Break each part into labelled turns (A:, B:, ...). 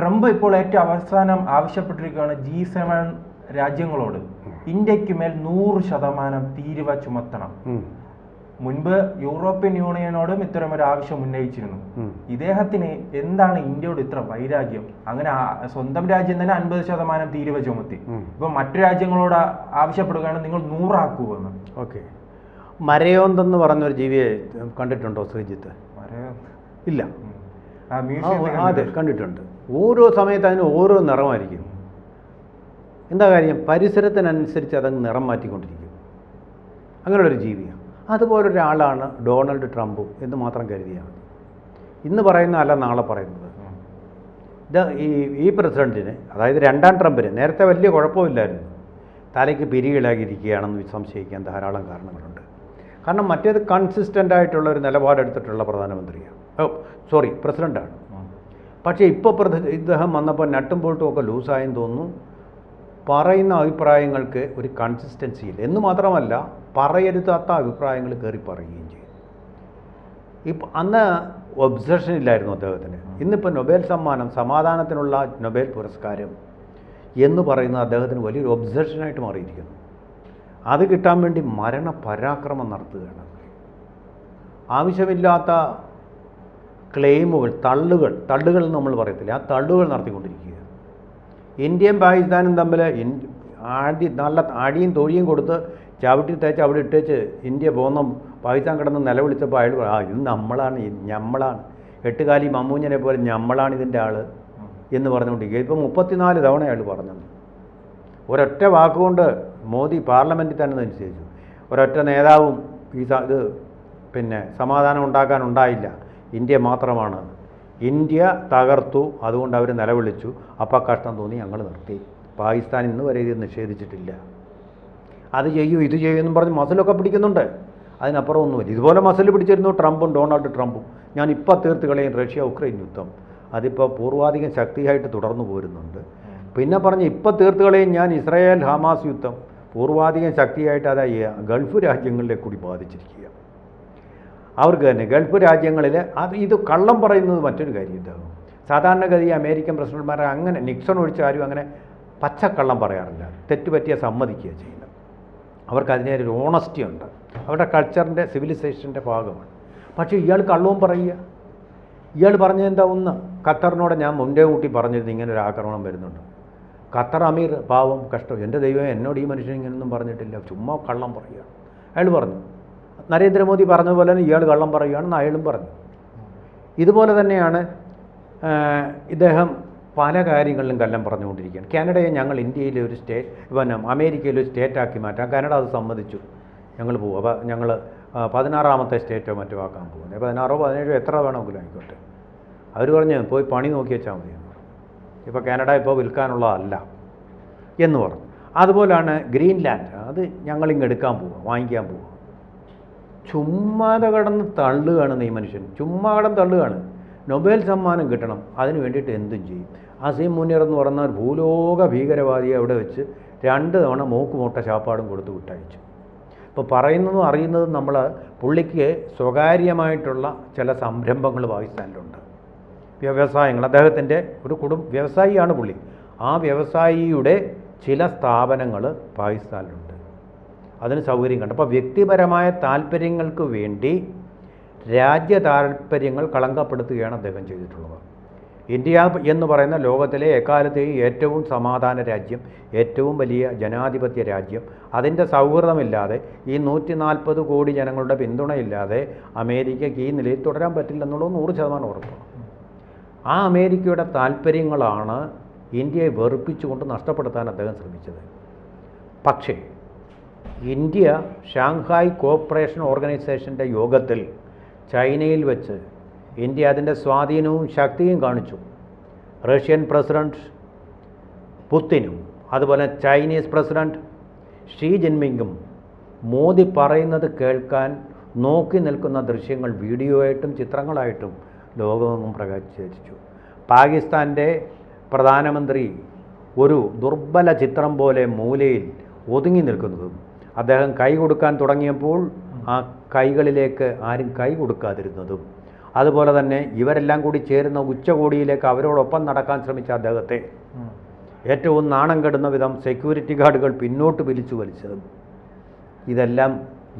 A: Trump ഇപ്പോൾ ഏറ്റവും അവസാനം ആവശ്യപ്പെട്ടിരിക്കുകയാണ് ജി സെവൻ രാജ്യങ്ങളോട്. ഇന്ത്യയ്ക്ക് മേൽ നൂറ് ശതമാനം തീരുവ ചുമത്തണം. മുൻപ് യൂറോപ്യൻ യൂണിയനോടും ഇത്തരം ഒരു ആവശ്യം ഉന്നയിച്ചിരുന്നു. ഇദ്ദേഹത്തിന് എന്താണ് ഇന്ത്യയോട് ഇത്ര വൈരാഗ്യം? അങ്ങനെ സ്വന്തം രാജ്യം തന്നെ അൻപത് ശതമാനം തീരുവ ചുമത്തി. ഇപ്പൊ മറ്റു രാജ്യങ്ങളോട് ആവശ്യപ്പെടുകയാണ് നിങ്ങൾ നൂറാക്കുമെന്ന്
B: ഓക്കെ. മരയോന്തെന്ന് പറഞ്ഞൊരു ജീവിയെ കണ്ടിട്ടുണ്ടോ ശ്രീജിത്ത്? ഇല്ല. അതെ കണ്ടിട്ടുണ്ട്. ഓരോ സമയത്ത് അതിന് ഓരോ നിറമായിരിക്കും. എന്താ കാര്യം? പരിസരത്തിനനുസരിച്ച് അതങ്ങ് നിറം മാറ്റിക്കൊണ്ടിരിക്കും. അങ്ങനെയുള്ളൊരു ജീവിയാണ്. അതുപോലൊരാളാണ് ഡൊണാൾഡ് ട്രംപും എന്ന് മാത്രം കരുതിയാൽ മതി. ഇന്ന് പറയുന്ന അല്ല നാളെ പറയുന്നത്. ഇത് ഈ ഈ പ്രസിഡന്റിന് അതായത് രണ്ടാം ട്രംപിന് നേരത്തെ വലിയ കുഴപ്പമില്ലായിരുന്നു. തലയ്ക്ക് പിരികിളാകിയിരിക്കുകയാണെന്ന് സംശയിക്കാൻ ധാരാളം കാരണങ്ങളുണ്ട്. കാരണം മറ്റേത് കൺസിസ്റ്റന്റ് ആയിട്ടുള്ള ഒരു നിലപാടെടുത്തിട്ടുള്ള പ്രധാനമന്ത്രിയാണ്. സോറി
A: പ്രസിഡന്റാണ്.
B: പക്ഷേ ഇപ്പോൾ പ്രധ ഇദ്ദേഹം വന്നപ്പോൾ നട്ടും ബോൾട്ടും ഒക്കെ ലൂസായെന്ന് തോന്നുന്നു. പറയുന്ന അഭിപ്രായങ്ങൾക്ക് ഒരു കൺസിസ്റ്റൻസി ഇല്ല. എന്ന് മാത്രമല്ല പറയരുതാത്ത അഭിപ്രായങ്ങൾ കയറി പറയുകയും ചെയ്യും ഇപ്പം അന്ന് ഒബ്സഷൻ ഇല്ലായിരുന്നു അദ്ദേഹത്തിന്. ഇന്നിപ്പോൾ നൊബേൽ സമ്മാനം സമാധാനത്തിനുള്ള നൊബേൽ പുരസ്കാരം എന്ന് പറയുന്ന അദ്ദേഹത്തിന് വലിയൊരു ഒബ്സഷനായിട്ട് മാറിയിരിക്കുന്നു. അത് കിട്ടാൻ വേണ്ടി മരണ പരാക്രമം നടത്തുകയാണ് ആവശ്യമില്ലാത്ത ക്ലെയിമുകൾ തള്ളുകൾ തള്ളുകൾ നമ്മൾ പറയത്തില്ല. ആ തള്ളുകൾ നടത്തിക്കൊണ്ടിരിക്കുക. ഇന്ത്യയും പാകിസ്ഥാനും തമ്മിൽ ആടി നല്ല അടിയും തൊഴിയും കൊടുത്ത് ചവിട്ടി തേച്ച് അവിടെ ഇട്ടേച്ച് ഇന്ത്യ പോകുന്ന പാകിസ്ഥാൻ കിടന്ന് നിലവിളിച്ചപ്പോൾ അയാൾ ആ ഇത് നമ്മളാണ് ഞമ്മളാണ്. എട്ടുകാലി മമ്മൂഞ്ഞനെ പോലെ ഞമ്മളാണ് ഇതിന്റെ ആൾ എന്ന് പറഞ്ഞുകൊണ്ടിരിക്കുക. ഇപ്പോൾ മുപ്പത്തിനാല് തവണ അയാൾ പറഞ്ഞത്. ഒരൊറ്റ വാക്കുകൊണ്ട് മോദി പാർലമെന്റിൽ തന്നെ നിശ്ചയിച്ചു. ഒരൊറ്റ നേതാവും ഈ ഇത് പിന്നെ സമാധാനം ഉണ്ടാക്കാനുണ്ടായില്ല ഇന്ത്യ മാത്രമാണ്. ഇന്ത്യ തകർത്തു അതുകൊണ്ട് അവർ നിലവിളിച്ചു. അപ്പം കഷ്ടം തോന്നി ഞങ്ങൾ നിർത്തി. പാകിസ്ഥാൻ ഇന്ന് വരെ ഇത് നിഷേധിച്ചിട്ടില്ല. അത് ചെയ്യൂ ഇത് ചെയ്യൂ എന്നും പറഞ്ഞ് മസിലൊക്കെ പിടിക്കുന്നുണ്ട്. അതിനപ്പുറം ഒന്നുമില്ല. ഇതുപോലെ മസിൽ പിടിച്ചിരുന്നു ട്രംപും ഡൊണാൾഡ് ട്രംപും. ഞാൻ ഇപ്പോൾ തീർത്ത് കളയും റഷ്യ ഉക്രൈൻ യുദ്ധം. അതിപ്പോൾ പൂർവാധികം ശക്തിയായിട്ട് തുടർന്നു പോരുന്നുണ്ട്. പിന്നെ പറഞ്ഞ് ഇപ്പോൾ തീർത്ത് കളയും ഞാൻ ഇസ്രായേൽ ഹമാസ് യുദ്ധം. പൂർവാധികം ശക്തിയായിട്ട് അതായി ഗൾഫ് രാജ്യങ്ങളിലെ കൂടി ബാധിച്ചിരിക്കുക അവർക്ക് തന്നെ ഗൾഫ് രാജ്യങ്ങളിൽ അത് ഇത് കള്ളം പറയുന്നത് മറ്റൊരു കാര്യം ഇതാകും സാധാരണഗതി അമേരിക്കൻ പ്രസിഡന്റ്മാരെ അങ്ങനെ നിക്സൺ ഒഴിച്ച് ആരും അങ്ങനെ പച്ചക്കള്ളം പറയാറില്ല. തെറ്റുപറ്റിയ സമ്മതിക്കുക ചെയ്യുന്നത്. അവർക്ക് അതിനെ ഒരു ഓണസ്റ്റി ഉണ്ട്. അവരുടെ കൾച്ചറിന്റെ സിവിലൈസേഷന്റെ ഭാഗമാണ്. പക്ഷേ ഇയാൾ കള്ളവും പറയുക. ഇയാൾ പറഞ്ഞതെന്താ ഒന്ന് ഖത്തറിനോട് ഞാൻ മുൻപേ കൂട്ടി പറഞ്ഞിരുന്നു ഇങ്ങനെ ഒരു ആക്രമണം വരുന്നുണ്ട്. ഖത്തർ അമീർ പാവം കഷ്ടം. എന്റെ ദൈവം എന്നോട് ഈ മനുഷ്യൻ ഇങ്ങനെയൊന്നും പറഞ്ഞിട്ടില്ല. ചുമ്മാ കള്ളം പറയുക. അയാൾ പറഞ്ഞു നരേന്ദ്രമോദി പറഞ്ഞതുപോലെ തന്നെ ഇയാൾ കള്ളം പറയുകയാണെന്ന് അയാളും പറഞ്ഞു. ഇതുപോലെ തന്നെയാണ് ഇദ്ദേഹം പല കാര്യങ്ങളിലും കല്ലം പറഞ്ഞുകൊണ്ടിരിക്കുകയാണ്. കാനഡയെ ഞങ്ങൾ ഇന്ത്യയിലെ ഒരു സ്റ്റേറ്റ് പിന്നെ അമേരിക്കയിലെ ഒരു സ്റ്റേറ്റാക്കി മാറ്റാം കാനഡ അത് സമ്മതിച്ചു. ഞങ്ങൾ പോകും അപ്പോൾ ഞങ്ങൾ പതിനാറാമത്തെ സ്റ്റേറ്റോ മറ്റോ ആക്കാൻ പോകുന്നത്. പതിനാറോ പതിനേഴോ എത്ര വേണമെങ്കിലും ആയിക്കോട്ടെ. അവർ പറഞ്ഞ് പോയി പണി നോക്കി വെച്ചാൽ മതി എന്ന് പറഞ്ഞു. ഇപ്പോൾ കാനഡ ഇപ്പോൾ വിൽക്കാനുള്ളതല്ല എന്ന് പറഞ്ഞു. അതുപോലെയാണ് ഗ്രീൻലാൻഡ്. അത് ഞങ്ങളിങ്ങ് എടുക്കാൻ പോവുക വാങ്ങിക്കാൻ പോവുക ചുമ്മാതെ കടന്ന് തള്ളുകയാണ് ഈ മനുഷ്യൻ. ചുമ്മാ കടന്ന് തള്ളുകയാണ്. നൊബേൽ സമ്മാനം കിട്ടണം. അതിന് വേണ്ടിയിട്ട് എന്തും ചെയ്യും. അസീം മുനീർ എന്ന് പറഞ്ഞ ഒരു ഭൂലോക ഭീകരവാദിയെ അവിടെ വെച്ച് രണ്ട് തവണ മൂക്കുമുട്ട ശാപ്പാടും കൊടുത്ത് വിട്ടയച്ചു. ഇപ്പോൾ പറയുന്നതും അറിയുന്നതും നമ്മൾ പുള്ളിക്ക് സ്വകാര്യമായിട്ടുള്ള ചില സംരംഭങ്ങൾ പാകിസ്ഥാനിലുണ്ട് വ്യവസായങ്ങൾ. അദ്ദേഹത്തിന്റെ ഒരു കുടുംബ വ്യവസായിയാണ് പുള്ളി. ആ വ്യവസായിയുടെ ചില സ്ഥാപനങ്ങൾ പാകിസ്ഥാനിലുണ്ട് അതിന് സൗകര്യം കണ്ടു അപ്പോൾ വ്യക്തിപരമായ താല്പര്യങ്ങൾക്ക് വേണ്ടി രാജ്യ താല്പര്യങ്ങൾ കളങ്കപ്പെടുത്തുകയാണ് അദ്ദേഹം ചെയ്തിട്ടുള്ളത്. ഇന്ത്യ എന്ന് പറയുന്ന ലോകത്തിലെ എക്കാലത്തെയും ഏറ്റവും സമാധാന രാജ്യം ഏറ്റവും വലിയ ജനാധിപത്യ രാജ്യം. അതിന്റെ സൗഹൃദമില്ലാതെ ഈ നൂറ്റി നാൽപ്പത് കോടി ജനങ്ങളുടെ പിന്തുണയില്ലാതെ അമേരിക്കയ്ക്ക് ഈ നിലയിൽ തുടരാൻ പറ്റില്ലെന്നുള്ളത് നൂറ് ശതമാനം ഉറപ്പാണ്. ആ അമേരിക്കയുടെ താല്പര്യങ്ങളാണ് ഇന്ത്യയെ വെറുപ്പിച്ചുകൊണ്ട് നഷ്ടപ്പെടുത്താൻ അദ്ദേഹം ശ്രമിച്ചത്. പക്ഷേ ഇന്ത്യ ഷാങ്ഹായ് കോപ്പറേഷൻ ഓർഗനൈസേഷന്റെ യോഗത്തിൽ ചൈനയിൽ വെച്ച് ഇന്ത്യ അതിന്റെ സ്വാധീനവും ശക്തിയും കാണിച്ചു. റഷ്യൻ പ്രസിഡന്റ് പുത്തിനും അതുപോലെ ചൈനീസ് പ്രസിഡന്റ് ഷീ ജിൻമിങ്ങും മോദി പറയുന്നത് കേൾക്കാൻ നോക്കി നിൽക്കുന്ന ദൃശ്യങ്ങൾ വീഡിയോ ആയിട്ടും ചിത്രങ്ങളായിട്ടും ലോകമെങ്ങും പ്രകാശിച്ചു. പാകിസ്ഥാന്റെ പ്രധാനമന്ത്രി ഒരു ദുർബല ചിത്രം പോലെ മൂലയിൽ ഒതുങ്ങി നിൽക്കുന്നതും അദ്ദേഹം കൈ കൊടുക്കാൻ തുടങ്ങിയപ്പോൾ ആ കൈകളിലേക്ക് ആരും കൈ കൊടുക്കാതിരുന്നതും. അതുപോലെ തന്നെ ഇവരെല്ലാം കൂടി ചേരുന്ന ഉച്ചകോടിയിലേക്ക് അവരോടൊപ്പം നടക്കാൻ ശ്രമിച്ച അദ്ദേഹത്തെ ഏറ്റവും നാണം കെടുന്ന വിധം സെക്യൂരിറ്റി ഗാർഡുകൾ പിന്നോട്ട് പിരിച്ചു വലിച്ചതും. ഇതെല്ലാം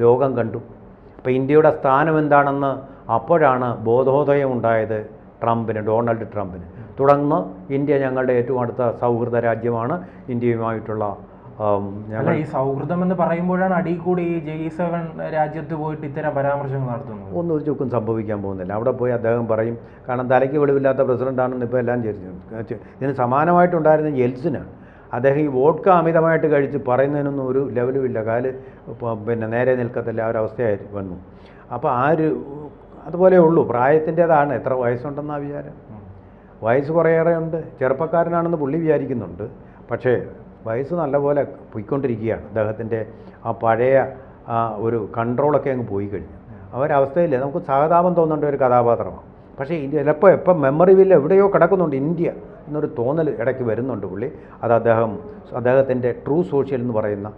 B: ലോകം കണ്ടു. അപ്പോൾ ഇന്ത്യയുടെ സ്ഥാനം എന്താണെന്ന് അപ്പോഴാണ് ബോധോദയം ഉണ്ടായത് ട്രംപിന് ഡൊണാൾഡ് ട്രംപിന്. തുടർന്ന് ഇന്ത്യ ഞങ്ങളുടെ ഏറ്റവും അടുത്ത സൗഹൃദ രാജ്യമാണ്. ഇന്ത്യയുമായിട്ടുള്ള
A: അല്ല ഈ സൗഹൃദം എന്ന് പറയുമ്പോഴാണ് അടി കൂടി ജി സെവൻ രാജ്യത്ത് പോയിട്ട് ഇത്തരം പരാമർശങ്ങൾ നടത്തുന്നത്.
B: ഒന്നും ഒരു ചുക്കും സംഭവിക്കാൻ പോകുന്നില്ല. അവിടെ പോയി അദ്ദേഹം പറയും കാരണം തലയ്ക്ക് വെളിവില്ലാത്ത പ്രസിഡന്റാണെന്ന് ഇപ്പോൾ എല്ലാം ചേർച്ചു ഇതിന് സമാനമായിട്ടുണ്ടായിരുന്ന യെൽസിനാണ് അദ്ദേഹം ഈ വോഡ്ക അമിതമായിട്ട് കഴിച്ച് പറയുന്നതിനൊന്നും ഒരു ലെവലും ഇല്ല. കാൽ പിന്നെ നേരെ നിൽക്കത്തില്ല ആ ഒരു അവസ്ഥയായി വന്നു. അപ്പോൾ ആ ഒരു അതുപോലെ ഉള്ളൂ. പ്രായത്തിന്റേതാണ്. എത്ര വയസ്സുണ്ടെന്നാ വിചാരം. വയസ്സ് കുറേയേറെ ഉണ്ട് ചെറുപ്പക്കാരനാണെന്ന് പുള്ളി വിചാരിക്കുന്നുണ്ട്. പക്ഷേ വയസ്സ് നല്ലപോലെ പോയിക്കൊണ്ടിരിക്കുകയാണ്. അദ്ദേഹത്തിന്റെ ആ പഴയ ആ ഒരു കൺട്രോളൊക്കെ അങ്ങ് പോയി കഴിഞ്ഞു. ആ ഒരവസ്ഥയിൽ നമുക്ക് സഹതാപം തോന്നേണ്ട ഒരു കഥാപാത്രമാണ്. പക്ഷേ ഇന്ത്യ ചിലപ്പോൾ എപ്പം മെമ്മറി വില്ല എവിടെയോ കിടക്കുന്നുണ്ട് ഇന്ത്യ എന്നൊരു തോന്നൽ ഇടയ്ക്ക് വരുന്നുണ്ട് പുള്ളി. അത് അദ്ദേഹം അദ്ദേഹത്തിന്റെ ട്രൂ സോഷ്യൽ എന്ന് പറയുന്ന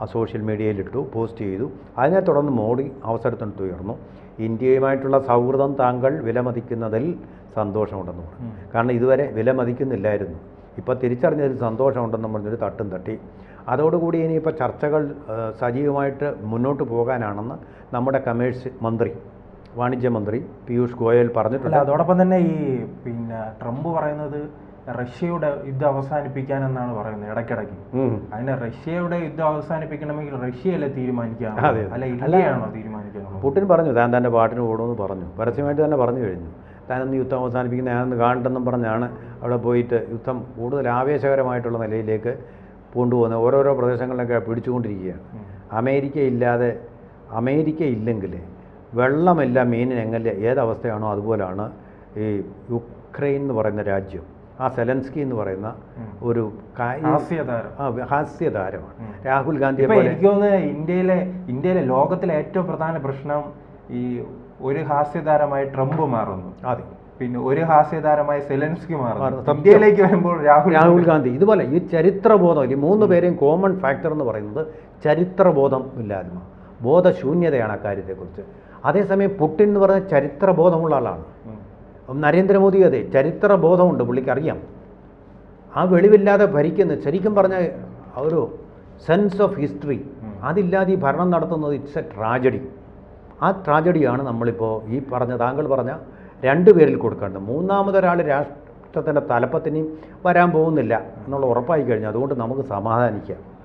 B: ആ സോഷ്യൽ മീഡിയയിലിട്ടു പോസ്റ്റ് ചെയ്തു. അതിനെ തുടർന്ന് മോഡി അവസരത്തിനടുത്ത് ഉയർന്നു. ഇന്ത്യയുമായിട്ടുള്ള സൗഹൃദം താങ്കൾ വിലമതിക്കുന്നതിൽ സന്തോഷമുണ്ടെന്ന് പറഞ്ഞു. കാരണം ഇതുവരെ വിലമതിക്കുന്നില്ലായിരുന്നു. ഇപ്പോൾ തിരിച്ചറിഞ്ഞതിൽ സന്തോഷമുണ്ടെന്ന് പറഞ്ഞൊരു തട്ടും തട്ടി. അതോടുകൂടി ഇനിയിപ്പോൾ ചർച്ചകൾ സജീവമായിട്ട് മുന്നോട്ട് പോകാനാണെന്ന് നമ്മുടെ കമേഴ്സ് മന്ത്രി വാണിജ്യ മന്ത്രി പീയൂഷ് ഗോയൽ പറഞ്ഞിട്ടുണ്ട്.
A: അതോടൊപ്പം തന്നെ ഈ പിന്നെ ട്രംപ് പറയുന്നത് റഷ്യയുടെ യുദ്ധം അവസാനിപ്പിക്കാൻ എന്നാണ് പറയുന്നത് ഇടയ്ക്കിടയ്ക്ക്. അതിന് റഷ്യയുടെ യുദ്ധം അവസാനിപ്പിക്കണമെങ്കിൽ റഷ്യയല്ലേ
B: തീരുമാനിക്കാം.
A: അല്ല ഇന്ത്യയാണോ തീരുമാനിക്കുന്നത്
B: പുടിൻ പറഞ്ഞു താൻ തന്റെ പാട്ടിന് കൂടുമെന്ന് പറഞ്ഞു. പരസ്യമായിട്ട് തന്നെ പറഞ്ഞു കഴിഞ്ഞു. താനൊന്ന് യുദ്ധം അവസാനിപ്പിക്കുന്ന ഞാനൊന്ന് കാണണ്ടെന്നും പറഞ്ഞാണ് അവിടെ പോയിട്ട് യുദ്ധം കൂടുതൽ ആവേശകരമായിട്ടുള്ള നിലയിലേക്ക് കൊണ്ടുപോകുന്നത്. ഓരോരോ പ്രദേശങ്ങളിലൊക്കെ പിടിച്ചുകൊണ്ടിരിക്കുകയാണ്. അമേരിക്ക ഇല്ലാതെ അമേരിക്ക ഇല്ലെങ്കിൽ വെള്ളമില്ല മീനിന് എങ്ങനെ ഏതവസ്ഥയാണോ അതുപോലാണ് ഈ യുക്രൈൻ എന്ന് പറയുന്ന രാജ്യം ആ സെലൻസ്കി എന്ന് പറയുന്ന ഒരു ഹാസ്യതാരമാണ്. രാഹുൽ ഗാന്ധി
A: എനിക്ക് തോന്നുന്നത് ഇന്ത്യയിലെ ഇന്ത്യയിലെ ലോകത്തിലെ ഏറ്റവും പ്രധാന പ്രശ്നം ഈ ഒരു ഹാസ്യതാരമായി ട്രംപ് മാറുന്നു.
B: അതെ.
A: പിന്നെ ഒരു ഹാസ്യതാരമായി സെലൻസ്കി
B: മാറുന്നു.
A: ഇന്ത്യയിലേക്ക് വരുമ്പോൾ രാഹുൽ
B: രാഹുൽ ഗാന്ധി. ഇതുപോലെ ഈ ചരിത്രബോധം ഈ മൂന്ന് പേരെയും കോമൺ ഫാക്ടർ എന്ന് പറയുന്നത് ചരിത്രബോധം ഇല്ലായ്മ. ബോധശൂന്യതയാണ് ആ കാര്യത്തെക്കുറിച്ച് അതേസമയം പുട്ടിൻ എന്ന് പറഞ്ഞ ചരിത്രബോധമുള്ള ആളാണ്. നരേന്ദ്രമോദി അതെ ചരിത്രബോധമുണ്ട് പുള്ളിക്കറിയാം. ആ വെളിവില്ലാതെ ഭരിക്കുന്ന ശരിക്കും പറഞ്ഞ ഒരു സെൻസ് ഓഫ് ഹിസ്റ്ററി അതില്ലാതെ ഈ ഭരണം നടത്തുന്നത് ഇറ്റ്സ് എ ട്രാജഡി ആ ട്രാജഡിയാണ് നമ്മളിപ്പോൾ ഈ പറഞ്ഞ താങ്കൾ പറഞ്ഞ രണ്ട് പേരിൽ കൊടുക്കേണ്ടത്. മൂന്നാമതൊരാൾ രാഷ്ട്രത്തിന്റെ തലപ്പത്തിനും വരാൻ പോകുന്നില്ല എന്നുള്ള ഉറപ്പായി കഴിഞ്ഞു അതുകൊണ്ട് നമുക്ക് സമാധാനിക്കാം.